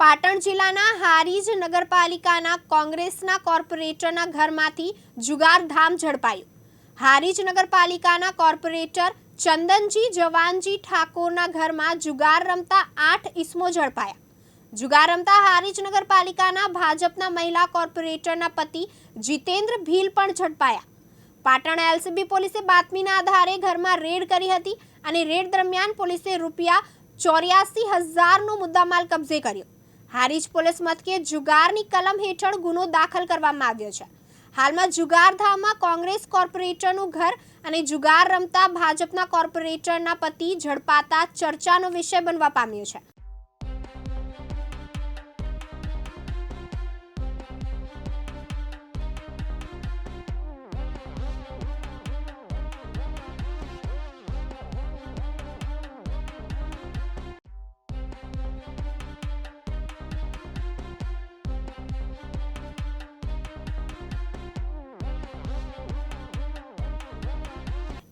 પાટણ જિલ્લાના હારીજ નગરપાલિકાના કોંગ્રેસના કોર્પોરેટરના ઘરમાંથી જુગારધામ ઝડપાયું. હારીજ નગરપાલિકાના કોર્પોરેટર ચંદનજી જવાનજી ઠાકોરના ઘરમાં જુગાર રમતા આઠ ઇસમો ઝડપાયા. જુગાર રમતા હારીજ નગરપાલિકાના ભાજપના મહિલા કોર્પોરેટરના પતિ જીતેન્દ્ર ભીલ પણ ઝડપાયા. પાટણ એલસીબી પોલીસે બાતમીના આધારે ઘરમાં રેડ કરી હતી અને રેડ દરમિયાન પોલીસે રૂપિયા ચોર્યાસી હજારનો મુદ્દામાલ કબજે કર્યો. હારીજ પોલીસ મથકે જુગારની કલમ હેઠળ ગુનો દાખલ કરવામાં આવ્યો છે. હાલમાં જુગારધામમાં કોંગ્રેસ કોર્પોરેટરનું ઘર અને જુગાર રમતા ભાજપના કોર્પોરેટરના પતિ ઝડપાતા ચર્ચાનો વિષય બનવા પામ્યો છે.